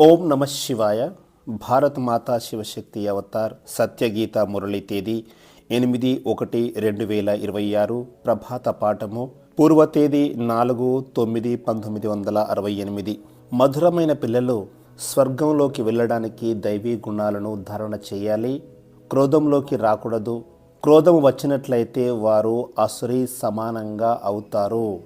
ఓం నమ శివాయ. భారత్ మాతా శివశక్తి అవతార్ సత్యగీత మురళి తేదీ ఎనిమిది ఒకటి రెండు వేల ఇరవై ఆరు ప్రభాత పాఠము. పూర్వ తేదీ నాలుగు తొమ్మిది పంతొమ్మిది వందల అరవై ఎనిమిది. మధురమైన పిల్లలు స్వర్గంలోకి వెళ్ళడానికి దైవీ గుణాలను ధారణ చేయాలి. క్రోధంలోకి రాకూడదు. క్రోధం వచ్చినట్లయితే వారు అసురి సమానంగా అవుతారు.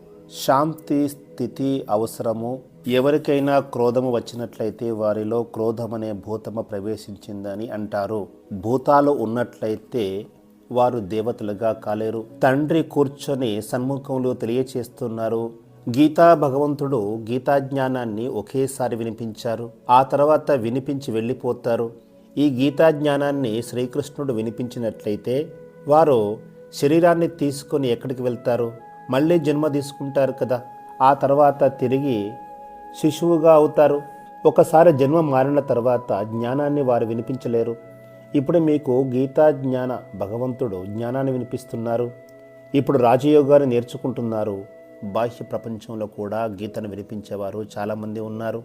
శాంతి స్థితి అవసరము. ఎవరికైనా క్రోధము వచ్చినట్లయితే వారిలో క్రోధమనే భూతము ప్రవేశించిందని అంటారు. భూతాలు ఉన్నట్లయితే వారు దేవతలుగా కాలేరు. తండ్రి కూర్చొని సన్ముఖంలో తెలియచేస్తున్నారు. గీతా భగవంతుడు గీతా జ్ఞానాన్ని ఒకేసారి వినిపించారు. ఆ తర్వాత వినిపించి వెళ్ళిపోతారు. ఈ గీతా జ్ఞానాన్ని శ్రీకృష్ణుడు వినిపించినట్లయితే వారు శరీరాన్ని తీసుకొని ఎక్కడికి వెళ్తారు? మళ్ళీ జన్మ తీసుకుంటారు కదా. ఆ తర్వాత తిరిగి శిశువుగా అవుతారు. ఒకసారి జన్మ మారిన తర్వాత జ్ఞానాన్ని వారు వినిపించలేరు. ఇప్పుడు మీకు గీతా జ్ఞాన భగవంతుడు జ్ఞానాన్ని వినిపిస్తున్నారు. ఇప్పుడు రాజయోగాన్ని నేర్చుకుంటున్నారు. బాహ్య ప్రపంచంలో కూడా గీతను వినిపించేవారు చాలామంది ఉన్నారు.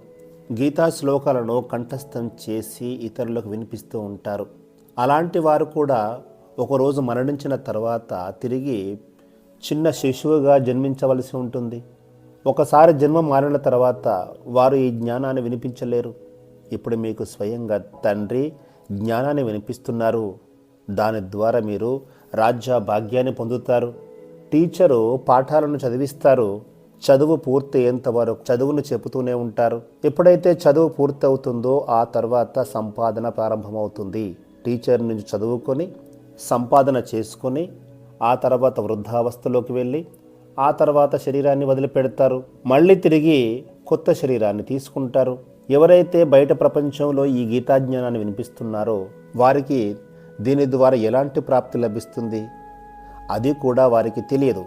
గీతా శ్లోకాలను కంఠస్థం చేసి ఇతరులకు వినిపిస్తూ ఉంటారు. అలాంటి వారు కూడా ఒకరోజు మరణించిన తర్వాత తిరిగి చిన్న శిశువుగా జన్మించవలసి ఉంటుంది. ఒకసారి జన్మ మారిన తర్వాత వారు ఈ జ్ఞానాన్ని వినిపించలేరు. ఇప్పుడు మీకు స్వయంగా తండ్రి జ్ఞానాన్ని వినిపిస్తున్నారు. దాని ద్వారా మీరు రాజ్య భాగ్యాన్ని పొందుతారు. టీచరు పాఠాలను చదివిస్తారు. చదువు పూర్తయ్యేంత వరకు చదువును చెబుతూనే ఉంటారు. ఎప్పుడైతే చదువు పూర్తవుతుందో ఆ తర్వాత సంపాదన ప్రారంభమవుతుంది. టీచర్ నుంచి చదువుకొని సంపాదన చేసుకొని ఆ తర్వాత వృద్ధావస్థలోకి వెళ్ళి ఆ తర్వాత శరీరాన్ని వదిలిపెడతారు. మళ్ళీ తిరిగి కొత్త శరీరాన్ని తీసుకుంటారు. ఎవరైతే బయట ప్రపంచంలో ఈ గీతాజ్ఞానాన్ని వినిపిస్తున్నారో వారికి దీని ద్వారా ఎలాంటి ప్రాప్తి లభిస్తుంది? అది కూడా వారికి తెలియదు.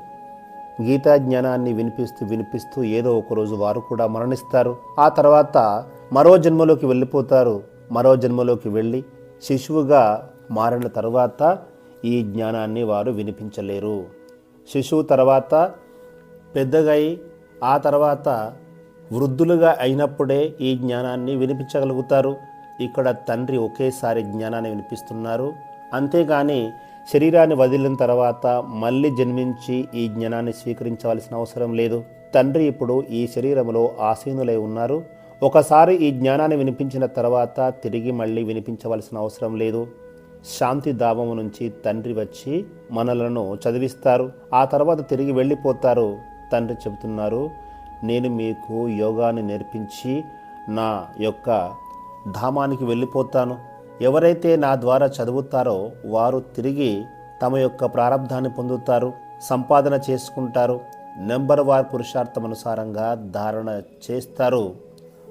గీతా జ్ఞానాన్ని వినిపిస్తూ వినిపిస్తూ ఏదో ఒకరోజు వారు కూడా మరణిస్తారు. ఆ తర్వాత మరో జన్మలోకి వెళ్ళిపోతారు. మరో జన్మలోకి వెళ్ళి శిశువుగా మారిన తర్వాత ఈ జ్ఞానాన్ని వారు వినిపించలేరు. శిశువు తర్వాత పెద్దగై ఆ తర్వాత వృద్ధులుగా అయినప్పుడే ఈ జ్ఞానాన్ని వినిపించగలుగుతారు. ఇక్కడ తండ్రి ఒకేసారి జ్ఞానాన్ని వినిపిస్తున్నారు. అంతేగాని శరీరాన్ని వదిలిన తర్వాత మళ్ళీ జన్మించి ఈ జ్ఞానాన్ని స్వీకరించవలసిన అవసరం లేదు. తండ్రి ఇప్పుడు ఈ శరీరంలో ఆసీనులై ఉన్నారు. ఒకసారి ఈ జ్ఞానాన్ని వినిపించిన తర్వాత తిరిగి మళ్ళీ వినిపించవలసిన అవసరం లేదు. శాంతి దావము నుంచి తండ్రి వచ్చి మనలను చదివిస్తారు. ఆ తర్వాత తిరిగి వెళ్ళిపోతారు. తండ్రి చెబుతున్నారు నేను మీకు యోగాన్ని నేర్పించి నా యొక్క ధామానికి వెళ్ళిపోతాను. ఎవరైతే నా ద్వారా చదువుతారో వారు తిరిగి తమ యొక్క ప్రారంధాన్ని పొందుతారు సంపాదన చేసుకుంటారు నెంబర్ వార్ పురుషార్థం అనుసారంగా ధారణ చేస్తారు.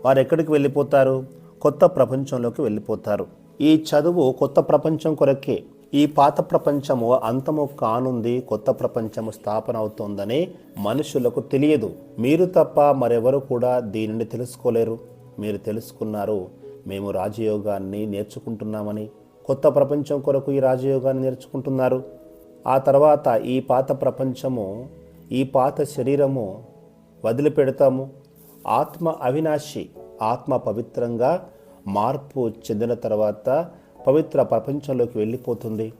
వారు ఎక్కడికి వెళ్ళిపోతారు? కొత్త ప్రపంచంలోకి వెళ్ళిపోతారు. ఈ చదువు కొత్త ప్రపంచం కొరకే. ఈ పాత ప్రపంచము అంతము కానుంది కొత్త ప్రపంచము స్థాపన అవుతోందని మనుషులకు తెలియదు. మీరు తప్ప మరెవరు కూడా దీనిని తెలుసుకోలేరు. మీరు తెలుసుకున్నారు మేము రాజయోగాన్ని నేర్చుకుంటున్నామని కొత్త ప్రపంచం కొరకు ఈ రాజయోగాన్ని నేర్చుకుంటున్నారు. ఆ తర్వాత ఈ పాత ప్రపంచము ఈ పాత శరీరము వదిలిపెడతాము. ఆత్మ అవినాశి ఆత్మ పవిత్రంగా మార్పు చెందిన తర్వాత పవిత్ర ప్రపంచంలోకి వెళ్ళిపోతుంది.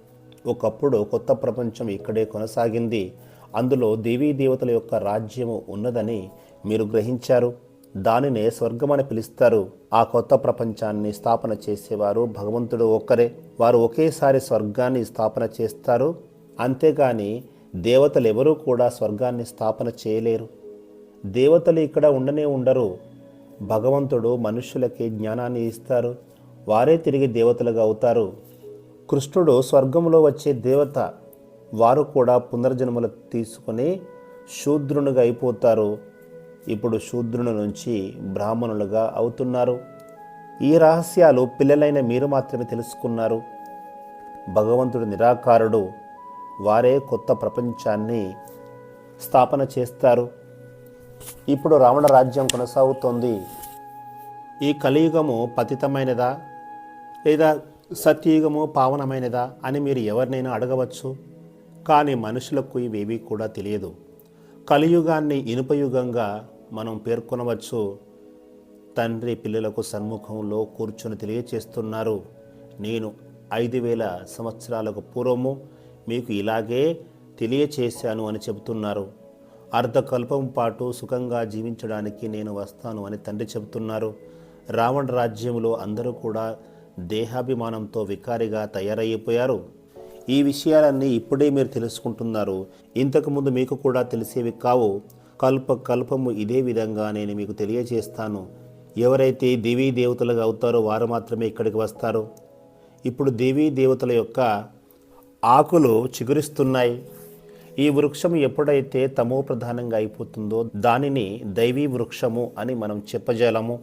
ఒకప్పుడు కొత్త ప్రపంచం ఇక్కడే కొనసాగింది. అందులో దేవీ దేవతల యొక్క రాజ్యము ఉన్నదని మీరు గ్రహించారు. దానినే స్వర్గమని పిలుస్తారు. ఆ కొత్త ప్రపంచాన్ని స్థాపన చేసేవారు భగవంతుడు ఒక్కరే. వారు ఒకేసారి స్వర్గాన్ని స్థాపన చేస్తారు. అంతేగాని దేవతలు ఎవరూ కూడా స్వర్గాన్ని స్థాపన చేయలేరు. దేవతలు ఇక్కడ ఉండనే ఉండరు. భగవంతుడు మనుష్యులకి జ్ఞానాన్ని ఇస్తారు. వారే తిరిగి దేవతలుగా అవుతారు. కృష్ణుడు స్వర్గంలో వచ్చే దేవత వారు కూడా పునర్జన్మలు తీసుకొని శూద్రునిగా అయిపోతారు. ఇప్పుడు శూద్రుని నుంచి బ్రాహ్మణులుగా అవుతున్నారు. ఈ రహస్యాలు పిల్లలైన మీరు మాత్రమే తెలుసుకున్నారు. భగవంతుడు నిరాకారుడు. వారే కొత్త ప్రపంచాన్ని స్థాపన చేస్తారు. ఇప్పుడు రావణ రాజ్యం కొనసాగుతోంది. ఈ కలియుగము పతితమైనదా? లేదా సత్యయుగము పావనమైనదా అని మీరు ఎవరినైనా అడగవచ్చు. కానీ మనుషులకు ఇవేవి కూడా తెలియదు. కలియుగాన్ని ఇనుపయుగంగా మనం పేర్కొనవచ్చు. తండ్రి పిల్లలకు సన్ముఖంలో కూర్చొని తెలియచేస్తున్నారు. నేను ఐదు వేల సంవత్సరాలకు పూర్వము మీకు ఇలాగే తెలియచేశాను అని చెబుతున్నారు. అర్ధకల్పం పాటు సుఖంగా జీవించడానికి నేను వస్తాను అని తండ్రి చెబుతున్నారు. రావణ రాజ్యంలో అందరూ కూడా దేహాభిమానంతో వికారిగా తయారైపోయారు. ఈ విషయాలన్నీ ఇప్పుడే మీరు తెలుసుకుంటున్నారు. ఇంతకుముందు మీకు కూడా తెలిసేవి కావు. కల్ప కల్పము ఇదే విధంగా నేను మీకు తెలియజేస్తాను. ఎవరైతే దేవీ దేవతలుగా అవుతారో వారు మాత్రమే ఇక్కడికి వస్తారు. ఇప్పుడు దేవీ దేవతల యొక్క ఆకులు చిగురిస్తున్నాయి. ఈ వృక్షం ఎప్పుడైతే తమో ప్రధానంగా అయిపోతుందో దానిని దైవీ వృక్షము అని మనం చెప్పజాలము.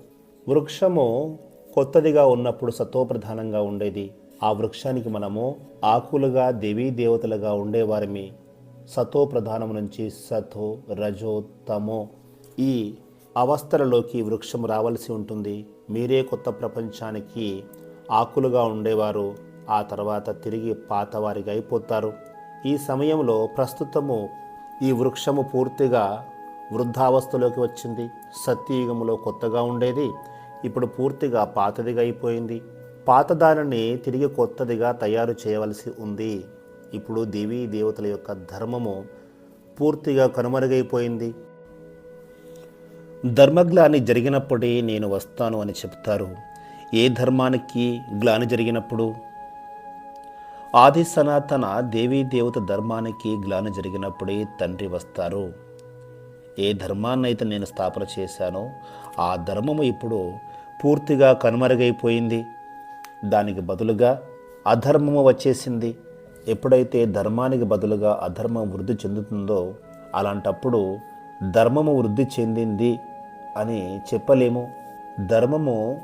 వృక్షము కొత్తదిగా ఉన్నప్పుడు సత్వప్రధానంగా ఉండేది. ఆ వృక్షానికి మనము ఆకులుగా దేవీ దేవతలుగా ఉండేవారిమి. సతో ప్రధానం నుంచి సతో రజో తమో ఈ అవస్థలలోకి వృక్షం రావాల్సి ఉంటుంది. మీరే కొత్త ప్రపంచానికి ఆకులుగా ఉండేవారు. ఆ తర్వాత తిరిగి పాతవారిగా అయిపోతారు. ఈ సమయంలో ప్రస్తుతము ఈ వృక్షము పూర్తిగా వృద్ధావస్థలోకి వచ్చింది. సత్యయుగంలో కొత్తగా ఉండేది. ఇప్పుడు పూర్తిగా పాతదిగా అయిపోయింది పాతదానిని తిరిగి కొత్తదిగా తయారు చేయవలసి ఉంది. ఇప్పుడు దేవీ దేవతల యొక్క ధర్మము పూర్తిగా కనుమరుగైపోయింది. ధర్మగ్లాని జరిగినప్పుడే నేను వస్తాను అని చెప్తారు. ఏ ధర్మానికి గ్లాని జరిగినప్పుడు? ఆది సనాతన దేవీ దేవత ధర్మానికి గ్లాని జరిగినప్పుడే తండ్రి వస్తారు. ఏ ధర్మాన్నైతే నేను స్థాపన చేశానో ఆ ధర్మము ఇప్పుడు పూర్తిగా కనుమరుగైపోయింది. దానికి బదులుగా అధర్మము వచ్చేసింది. ఎప్పుడైతే ధర్మానికి బదులుగా అధర్మం వృద్ధి చెందుతుందో అలాంటప్పుడు ధర్మము వృద్ధి చెందింది అని చెప్పలేము. ధర్మము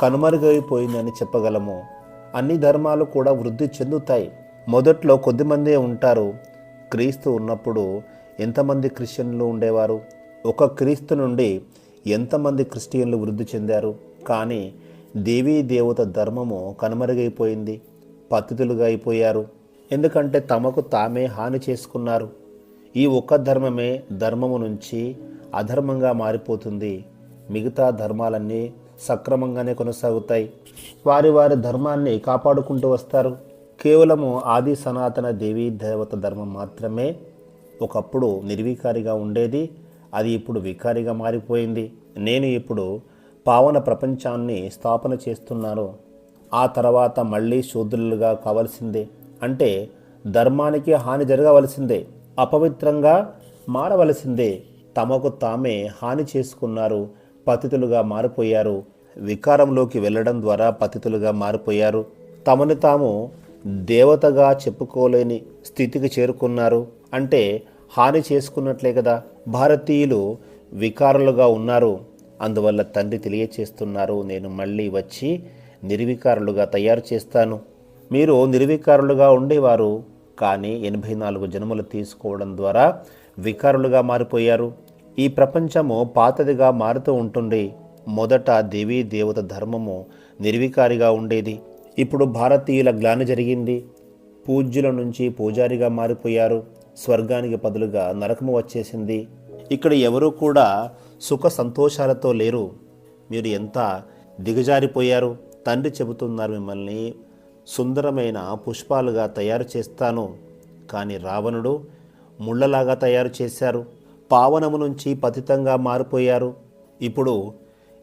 కనుమరుగైపోయిందని చెప్పగలము. అన్ని ధర్మాలు కూడా వృద్ధి చెందుతాయి. మొదట్లో కొద్దిమందే ఉంటారు. క్రీస్తు ఉన్నప్పుడు ఎంతమంది క్రిస్టియన్లు ఉండేవారు? ఒక క్రీస్తు నుండి ఎంతమంది క్రిస్టియన్లు వృద్ధి చెందారు? కానీ దేవీ దేవత ధర్మము కనుమరుగైపోయింది పతితులుగా అయిపోయారు ఎందుకంటే తమకు తామే హాని చేసుకున్నారు. ఈ ఒక్క ధర్మమే ధర్మము నుంచి అధర్మంగా మారిపోతుంది. మిగతా ధర్మాలన్నీ సక్రమంగానే కొనసాగుతాయి. వారి వారి ధర్మాన్ని కాపాడుకుంటూ వస్తారు. కేవలము ఆది సనాతన దేవీ దేవత ధర్మం మాత్రమే ఒకప్పుడు నిర్వికారిగా ఉండేది. అది ఇప్పుడు వికారిగా మారిపోయింది. నేను ఇప్పుడు పావన ప్రపంచాన్ని స్థాపన చేస్తున్నాను. ఆ తర్వాత మళ్ళీ శూద్రులుగా కావలసిందే. అంటే ధర్మానికి హాని జరగవలసిందే. అపవిత్రంగా మారవలసిందే. తమకు తామే హాని చేసుకున్నారు. పతితులుగా మారిపోయారు. వికారంలోకి వెళ్ళడం ద్వారా పతితులుగా మారిపోయారు. తమను తాము దేవతగా చెప్పుకోలేని స్థితికి చేరుకున్నారు. అంటే హాని చేసుకున్నట్లే కదా. భారతీయులు వికారులుగా ఉన్నారు. అందువల్ల తండ్రి తెలియచేస్తున్నారు. నేను మళ్ళీ వచ్చి నిర్వికారులుగా తయారు చేస్తాను. మీరు నిర్వికారులుగా ఉండేవారు. కానీ ఎనభై నాలుగు జన్మలు తీసుకోవడం ద్వారా వికారులుగా మారిపోయారు. ఈ ప్రపంచము పాతదిగా మారుతూ ఉంటుంది. మొదట దేవీ దేవత ధర్మము నిర్వికారిగా ఉండేది. ఇప్పుడు భారతీయుల గ్లాని జరిగింది. పూజ్యుల నుంచి పూజారిగా మారిపోయారు. స్వర్గానికి బదులుగా నరకము వచ్చేసింది. ఇక్కడ ఎవరూ కూడా సుఖ సంతోషాలతో లేరు. మీరు ఎంత దిగజారిపోయారు? తండ్రి చెబుతున్నారు మిమ్మల్ని సుందరమైన పుష్పాలుగా తయారు చేస్తాను. కానీ రావణుడు ముళ్ళలాగా తయారు చేశారు. పావనము నుంచి పతితంగా మారిపోయారు. ఇప్పుడు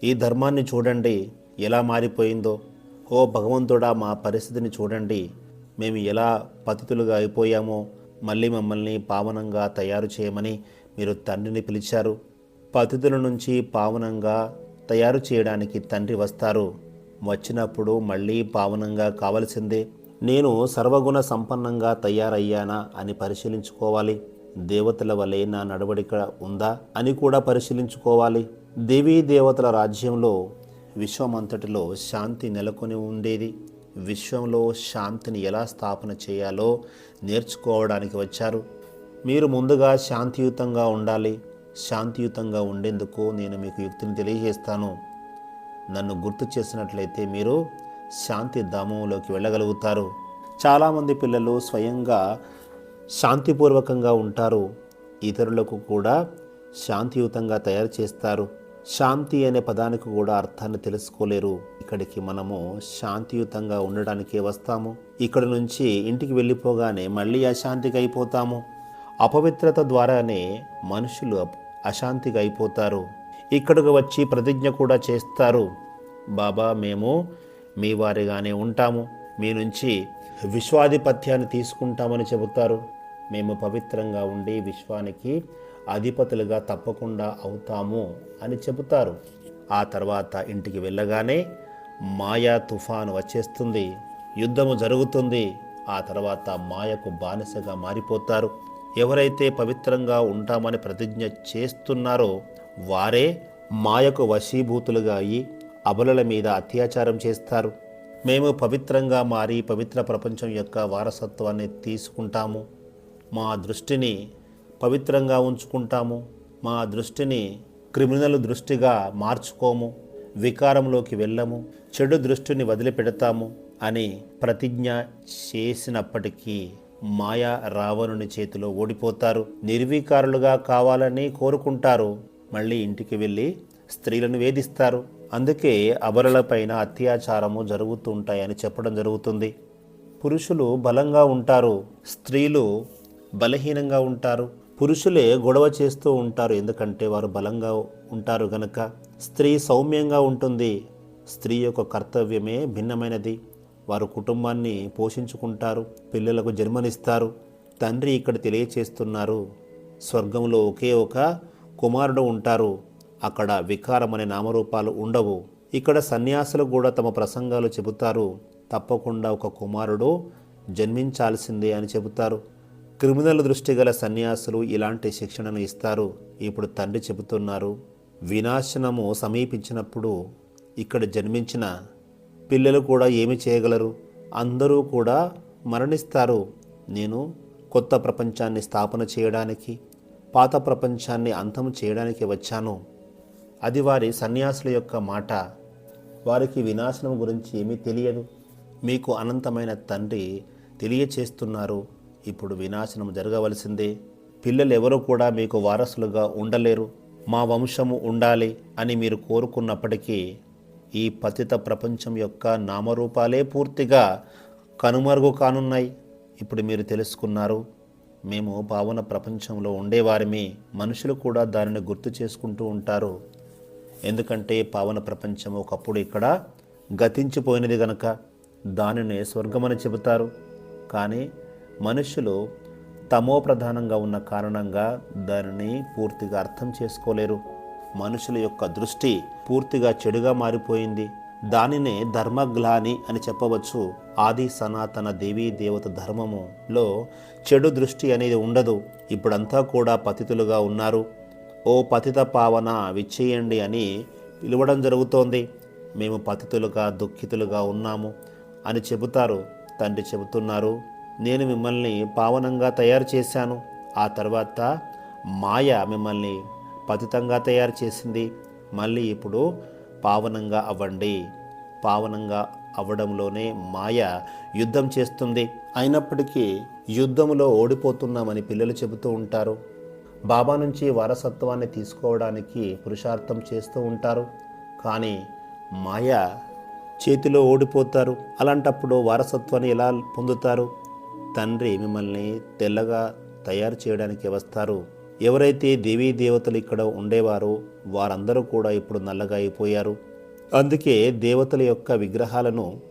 ఈ ధర్మాన్ని చూడండి ఎలా మారిపోయిందో. ఓ భగవంతుడా మా పరిస్థితిని చూడండి. మేము ఎలా పతితులుగా అయిపోయామో. మళ్ళీ మమ్మల్ని పావనంగా తయారు చేయమని మీరు తండ్రిని పిలిచారు. పతితుల నుంచి పావనంగా తయారు చేయడానికి తండ్రి వస్తారు. వచ్చినప్పుడు మళ్ళీ పావనంగా కావలసిందే. నేను సర్వగుణ సంపన్నంగా తయారయ్యానా అని పరిశీలించుకోవాలి. దేవతల వలె నా నడవడిక ఉందా అని కూడా పరిశీలించుకోవాలి. దేవీ దేవతల రాజ్యంలో విశ్వమంతటిలో శాంతి నెలకొని ఉండేది. విశ్వంలో శాంతిని ఎలా స్థాపన చేయాలో నేర్చుకోవడానికి వచ్చారు. మీరు ముందుగా శాంతియుతంగా ఉండాలి. శాంతియుతంగా ఉండేందుకు నేను మీకు యుక్తిని తెలియజేస్తాను. నన్ను గుర్తు చేసినట్లయితే మీరు శాంతి ధామంలోకి వెళ్ళగలుగుతారు. చాలామంది పిల్లలు స్వయంగా శాంతిపూర్వకంగా ఉంటారు. ఇతరులకు కూడా శాంతియుతంగా తయారు చేస్తారు. శాంతి అనే పదానికి కూడా అర్థాన్ని తెలుసుకోలేరు. ఇక్కడికి మనము శాంతియుతంగా ఉండడానికే వస్తాము. ఇక్కడ నుంచి ఇంటికి వెళ్ళిపోగానే మళ్ళీ అశాంతికి అయిపోతాము అపవిత్రత ద్వారానే మనుషులు అప్- అశాంతిగా అయిపోతారు ఇక్కడికి వచ్చి ప్రతిజ్ఞ కూడా చేస్తారు. బాబా మేము మీ వారిగానే ఉంటాము. మీ నుంచి విశ్వాధిపత్యాన్ని తీసుకుంటామని చెబుతారు. మేము పవిత్రంగా ఉండి విశ్వానికి అధిపతులుగా తప్పకుండా అవుతాము అని చెబుతారు. ఆ తర్వాత ఇంటికి వెళ్ళగానే మాయా తుఫాను వచ్చేస్తుంది యుద్ధము జరుగుతుంది ఆ తర్వాత మాయకు బానిసగా మారిపోతారు. ఎవరైతే పవిత్రంగా ఉంటామని ప్రతిజ్ఞ చేస్తున్నారో వారే మాయకు వశీభూతులుగా అయి అబలల మీద అత్యాచారం చేస్తారు. మేము పవిత్రంగా మారి పవిత్ర ప్రపంచం యొక్క వారసత్వాన్ని తీసుకుంటాము. మా దృష్టిని పవిత్రంగా ఉంచుకుంటాము. మా దృష్టిని క్రిమినల్ దృష్టిగా మార్చుకోము. వికారంలోకి వెళ్ళము. చెడు దృష్టిని వదిలిపెడతాము అని ప్రతిజ్ఞ చేసినప్పటికీ మాయా రావణుని చేతిలో ఓడిపోతారు. నిర్వీకారులుగా కావాలని కోరుకుంటారు. మళ్ళీ ఇంటికి వెళ్ళి స్త్రీలను వేధిస్తారు. అందుకే అబలలపైన అత్యాచారము జరుగుతుంటాయని చెప్పడం జరుగుతుంది. పురుషులు బలంగా ఉంటారు. స్త్రీలు బలహీనంగా ఉంటారు. పురుషులే గొడవ చేస్తూ ఉంటారు. ఎందుకంటే వారు బలంగా ఉంటారు గనక. స్త్రీ సౌమ్యంగా ఉంటుంది. స్త్రీ యొక్క కర్తవ్యమే భిన్నమైనది. వారు కుటుంబాన్ని పోషించుకుంటారు. పిల్లలకు జన్మనిస్తారు. తండ్రి ఇక్కడ తెలియచేస్తున్నారు. స్వర్గంలో ఒకే ఒక కుమారుడు ఉంటారు. అక్కడ వికారం అనే నామరూపాలు ఉండవు. ఇక్కడ సన్యాసులు కూడా తమ ప్రసంగాలు చెబుతారు. తప్పకుండా ఒక కుమారుడు జన్మించాల్సిందే అని చెబుతారు. క్రిమినల్ దృష్టి గల సన్యాసులు ఇలాంటి శిక్షణను ఇస్తారు. ఇప్పుడు తండ్రి చెబుతున్నారు వినాశనము సమీపించినప్పుడు ఇక్కడ జన్మించిన పిల్లలు కూడా ఏమి చేయగలరు? అందరూ కూడా మరణిస్తారు. నేను కొత్త ప్రపంచాన్ని స్థాపన చేయడానికి పాత ప్రపంచాన్ని అంతం చేయడానికి వచ్చాను. అది వారి సన్యాసుల యొక్క మాట. వారికి వినాశనం గురించి ఏమీ తెలియదు. మీకు అనంతమైన తండ్రి తెలియచేస్తున్నారు. ఇప్పుడు వినాశనం జరగవలసిందే. పిల్లలు ఎవరు కూడా మీకు వారసులుగా ఉండలేరు. మా వంశము ఉండాలి అని మీరు కోరుకున్నప్పటికీ ఈ పతిత ప్రపంచం యొక్క నామరూపాలే పూర్తిగా కనుమరుగు కానున్నాయి. ఇప్పుడు మీరు తెలుసుకున్నారు మేము భావన ప్రపంచంలో ఉండేవారిమి. మనుషులు కూడా దానిని గుర్తు చేసుకుంటూ ఉంటారు. ఎందుకంటే పావన ప్రపంచం ఒకప్పుడు ఇక్కడ గతించిపోయినది గనక. దానిని స్వర్గమని చెబుతారు. కానీ మనుషులు తమో ప్రధానంగా ఉన్న కారణంగా దానిని పూర్తిగా అర్థం చేసుకోలేరు. మనుషుల యొక్క దృష్టి పూర్తిగా చెడుగా మారిపోయింది. దానినే ధర్మగ్లాని అని చెప్పవచ్చు. ఆది సనాతన దేవీ దేవత ధర్మములో చెడు దృష్టి అనేది ఉండదు. ఇప్పుడంతా కూడా పతితులుగా ఉన్నారు. ఓ పతిత పావన విచ్చేయండి అని పిలవడం జరుగుతోంది. మేము పతితులుగా దుఃఖితులుగా ఉన్నాము అని చెబుతారు. తండ్రి చెబుతున్నారు నేను మిమ్మల్ని పావనంగా తయారు చేశాను. ఆ తర్వాత మాయ మిమ్మల్ని పతితంగా తయారు చేసింది. మళ్ళీ ఇప్పుడు పావనంగా అవ్వండి. పావనంగా అవ్వడంలోనే మాయ యుద్ధం చేస్తుంది. అయినప్పటికీ యుద్ధంలో ఓడిపోతున్నామని పిల్లలు చెబుతూ ఉంటారు. బాబా నుంచి వారసత్వాన్ని తీసుకోవడానికి పురుషార్థం చేస్తూ ఉంటారు. కానీ మాయ చేతిలో ఓడిపోతారు. అలాంటప్పుడు వారసత్వాన్ని ఎలా పొందుతారు? తండ్రి మిమ్మల్ని తెల్లగా తయారు చేయడానికి వస్తారు. ఎవరైతే దేవీ దేవతలు ఇక్కడ ఉండేవారో వారందరూ కూడా ఇప్పుడు నల్లగా అయిపోయారు. అందుకే దేవతల యొక్క విగ్రహాలను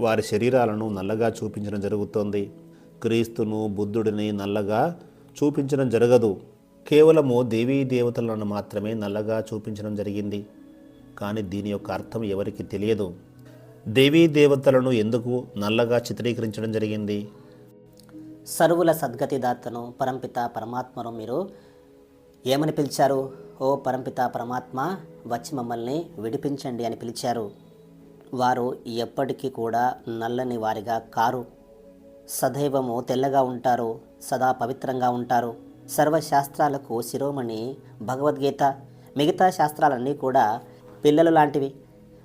వారి శరీరాలను నల్లగా చూపించడం జరుగుతోంది. క్రీస్తును బుద్ధుడిని నల్లగా చూపించడం జరగదు. కేవలము దేవీ దేవతలను మాత్రమే నల్లగా చూపించడం జరిగింది. కానీ దీని యొక్క అర్థం ఎవరికి తెలియదు. దేవీ దేవతలను ఎందుకు నల్లగా చిత్రీకరించడం జరిగింది? సర్వుల సద్గతిదాతను పరంపిత పరమాత్మను మీరు ఏమని పిలిచారు? ఓ పరంపిత పరమాత్మ వచ్చి మమ్మల్ని విడిపించండి అని పిలిచారు. వారు ఎప్పటికీ కూడా నల్లని వారిగా కారు. సదైవము తెల్లగా ఉంటారు సదా పవిత్రంగా ఉంటారు. సర్వశాస్త్రాలకు శిరోమణి భగవద్గీత. మిగతా శాస్త్రాలన్నీ కూడా పిల్లలు లాంటివి.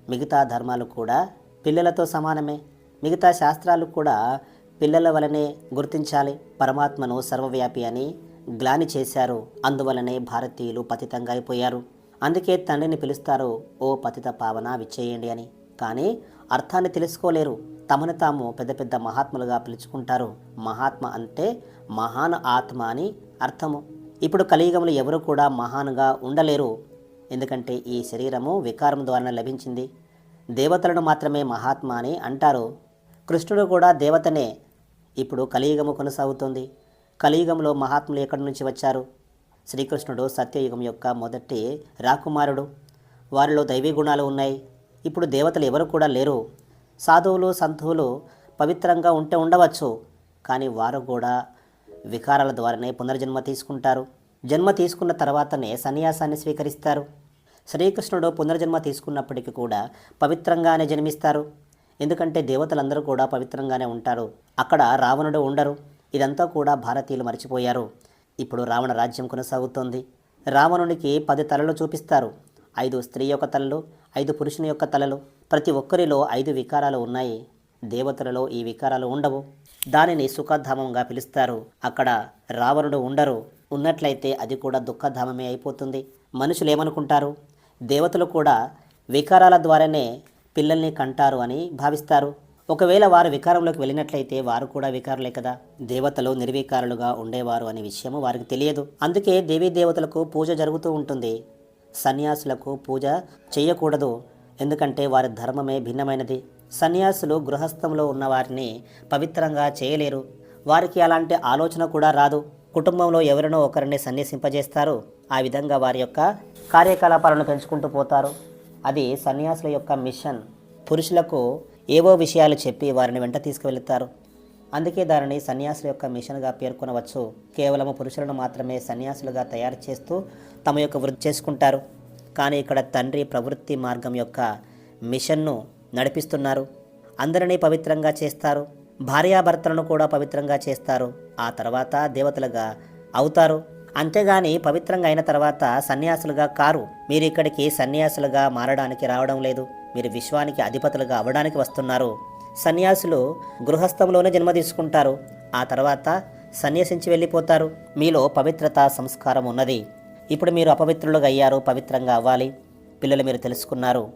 మిగతా ధర్మాలు కూడా పిల్లలతో సమానమే. మిగతా శాస్త్రాలు కూడా పిల్లల వలనే గుర్తించాలి. పరమాత్మను సర్వవ్యాపి అని గ్లాని చేశారు. అందువలనే భారతీయులు పతితంగా అయిపోయారు. అందుకే తండ్రిని పిలుస్తారు ఓ పతిత పావన విచ్చేయండి అని. కానీ అర్థాన్ని తెలుసుకోలేరు. తమను తాము పెద్ద పెద్ద మహాత్ములుగా పిలుచుకుంటారు. మహాత్మ అంటే మహాన్ ఆత్మ అని అర్థము. ఇప్పుడు కలియుగంలో ఎవరు కూడా మహానుగా ఉండలేరు. ఎందుకంటే ఈ శరీరము వికారం ద్వారా లభించింది. దేవతలను మాత్రమే మహాత్మ అని అంటారు. కృష్ణుడు కూడా దేవతనే. ఇప్పుడు కలియుగము కొనసాగుతుంది. కలియుగంలో మహాత్ములు ఎక్కడి నుంచి వచ్చారు? శ్రీకృష్ణుడు సత్యయుగం యొక్క మొదటి రాకుమారుడు. వారిలో దైవీ గుణాలు ఉన్నాయి. ఇప్పుడు దేవతలు ఎవరు కూడా లేరు. సాధువులు సంతువులు పవిత్రంగా ఉంటే ఉండవచ్చు. కానీ వారు కూడా వికారాల ద్వారానే పునర్జన్మ తీసుకుంటారు. జన్మ తీసుకున్న తర్వాతనే సన్యాసాన్ని స్వీకరిస్తారు. శ్రీకృష్ణుడు పునర్జన్మ తీసుకున్నప్పటికీ కూడా పవిత్రంగానే జన్మిస్తారు. ఎందుకంటే దేవతలందరూ కూడా పవిత్రంగానే ఉంటారు. అక్కడ రావణుడు ఉండరు. ఇదంతా కూడా భారతీయులు మర్చిపోయారు. ఇప్పుడు రావణ రాజ్యం కొనసాగుతోంది. రావణునికి పది తలలు చూపిస్తారు. ఐదు స్త్రీ యొక్క తలలు ఐదు పురుషుని యొక్క తలలు ప్రతి ఒక్కరిలో ఐదు వికారాలు ఉన్నాయి. దేవతలలో ఈ వికారాలు ఉండవు. దానిని సుఖధామంగా పిలుస్తారు. అక్కడ రావణుడు ఉండరు. ఉన్నట్లయితే అది కూడా దుఃఖధామమే అయిపోతుంది. మనుషులు ఏమనుకుంటారు దేవతలు కూడా వికారాల ద్వారానే పిల్లల్ని కంటారు అని భావిస్తారు. ఒకవేళ వారు వికారంలోకి వెళ్ళినట్లయితే వారు కూడా వికారులే కదా. దేవతలు నిర్వికారులుగా ఉండేవారు అనే విషయము వారికి తెలియదు. అందుకే దేవీ దేవతలకు పూజ జరుగుతూ ఉంటుంది. సన్యాసులకు పూజ చేయకూడదు. ఎందుకంటే వారి ధర్మమే భిన్నమైనది. సన్యాసులు గృహస్థంలో ఉన్న వారిని పవిత్రంగా చేయలేరు. వారికి అలాంటి ఆలోచన కూడా రాదు. కుటుంబంలో ఎవరినో ఒకరిని సన్యసింపజేస్తారు. ఆ విధంగా వారి యొక్క కార్యకలాపాలను పెంచుకుంటూ పోతారు. అది సన్యాసుల యొక్క మిషన్. పురుషులకు ఏవో విషయాలు చెప్పి వారిని వెంట తీసుకువెళుతారు. అందుకే దానిని సన్యాసుల యొక్క మిషన్గా పేర్కొనవచ్చు. కేవలం పురుషులను మాత్రమే సన్యాసులుగా తయారు చేస్తూ తమ యొక్క వృద్ధి చేసుకుంటారు. కానీ ఇక్కడ తండ్రి ప్రవృత్తి మార్గం యొక్క మిషన్ను నడిపిస్తున్నారు. అందరినీ పవిత్రంగా చేస్తారు. భార్యాభర్తలను కూడా పవిత్రంగా చేస్తారు. ఆ తర్వాత దేవతలుగా అవుతారు. అంతేగాని పవిత్రంగా అయిన తర్వాత సన్యాసులుగా కారు. మీరు ఇక్కడికి సన్యాసులుగా మారడానికి రావడం లేదు. మీరు విశ్వానికి అధిపతులుగా అవ్వడానికి వస్తున్నారు. సన్యాసులు గృహస్థంలోనే జన్మ తీసుకుంటారు ఆ తర్వాత సన్యాసించి వెళ్ళిపోతారు. మీలో పవిత్రత సంస్కారం ఉన్నది. ఇప్పుడు మీరు అపవిత్రులుగా అయ్యారు పవిత్రంగా అవ్వాలి. పిల్లలు మీరు తెలుసుకున్నారు.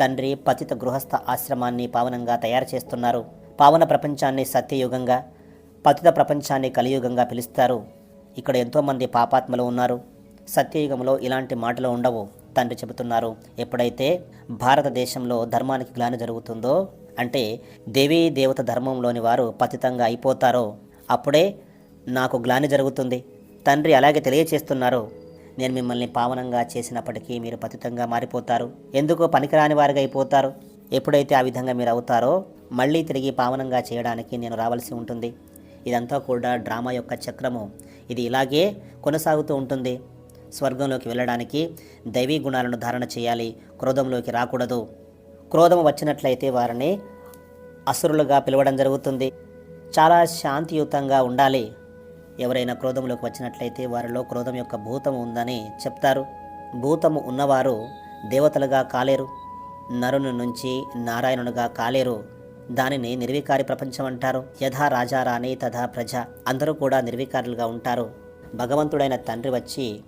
తండ్రి పతిత గృహస్థ ఆశ్రమాన్ని పావనంగా తయారు చేస్తున్నారు. పావన ప్రపంచాన్ని సత్యయుగంగా పతిత ప్రపంచాన్ని కలియుగంగా పిలుస్తారు. ఇక్కడ ఎంతోమంది పాపాత్మలు ఉన్నారు. సత్యయుగంలో ఇలాంటి మాటలు ఉండవు తండ్రి చెబుతున్నారు. ఎప్పుడైతే భారతదేశంలో ధర్మానికి గ్లాని జరుగుతుందో అంటే దేవీ దేవత ధర్మంలోని వారు పతితంగా అయిపోతారో అప్పుడే నాకు గ్లాని జరుగుతుంది. తండ్రి అలాగే తెలియచేస్తున్నారు. నేను మిమ్మల్ని పావనంగా చేసినప్పటికీ మీరు పతితంగా మారిపోతారు. ఎందుకో పనికిరాని వారిగా అయిపోతారు. ఎప్పుడైతే ఆ విధంగా మీరు అవుతారో మళ్ళీ తిరిగి పావనంగా చేయడానికి నేను రావాల్సి ఉంటుంది. ఇదంతా కూడా డ్రామా యొక్క చక్రము. ఇది ఇలాగే కొనసాగుతూ ఉంటుంది. స్వర్గంలోకి వెళ్ళడానికి దైవీ గుణాలను ధారణ చేయాలి. క్రోధంలోకి రాకూడదు. క్రోధం వచ్చినట్లయితే వారిని అసురులుగా పిలవడం జరుగుతుంది. చాలా శాంతియుతంగా ఉండాలి. ఎవరైనా క్రోధంలోకి వచ్చినట్లయితే వారిలో క్రోధం యొక్క భూతం ఉందని చెప్తారు. భూతము ఉన్నవారు దేవతలుగా కాలేరు. నరుని నుంచి నారాయణునిగా కాలేరు. దానిని నిర్వికారి ప్రపంచం అంటారు. యథా రాజారాణి తథా ప్రజ. అందరూ కూడా నిర్వికారులుగా ఉంటారు. భగవంతుడైన తండ్రి వచ్చి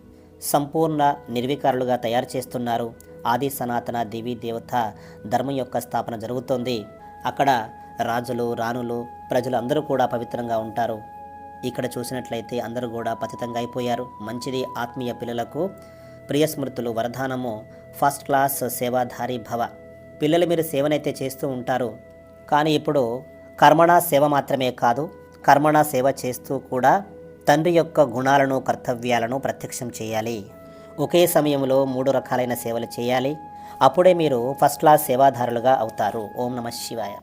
సంపూర్ణ నిర్వికారులుగా తయారు చేస్తున్నారు. ఆది సనాతన దేవీ దేవత ధర్మం యొక్క స్థాపన జరుగుతోంది. అక్కడ రాజులు రాణులు ప్రజలు అందరూ కూడా పవిత్రంగా ఉంటారు. ఇక్కడ చూసినట్లయితే అందరూ కూడా పతితంగా అయిపోయారు. మంచిది ఆత్మీయ పిల్లలకు. ప్రియస్మృతులు వరదానము. ఫస్ట్ క్లాస్ సేవాధారి భవ. పిల్లలు మీరు సేవనైతే చేస్తూ ఉంటారు. కానీ ఇప్పుడు కర్మణ సేవ మాత్రమే కాదు కర్మణ సేవ చేస్తూ కూడా తండ్రి యొక్క గుణాలను కర్తవ్యాలను ప్రత్యక్షం చేయాలి. ఒకే సమయంలో మూడు రకాలైన సేవలు చేయాలి. అప్పుడే మీరు ఫస్ట్ క్లాస్ సేవాదారులుగా అవుతారు. ఓం నమ శివాయ.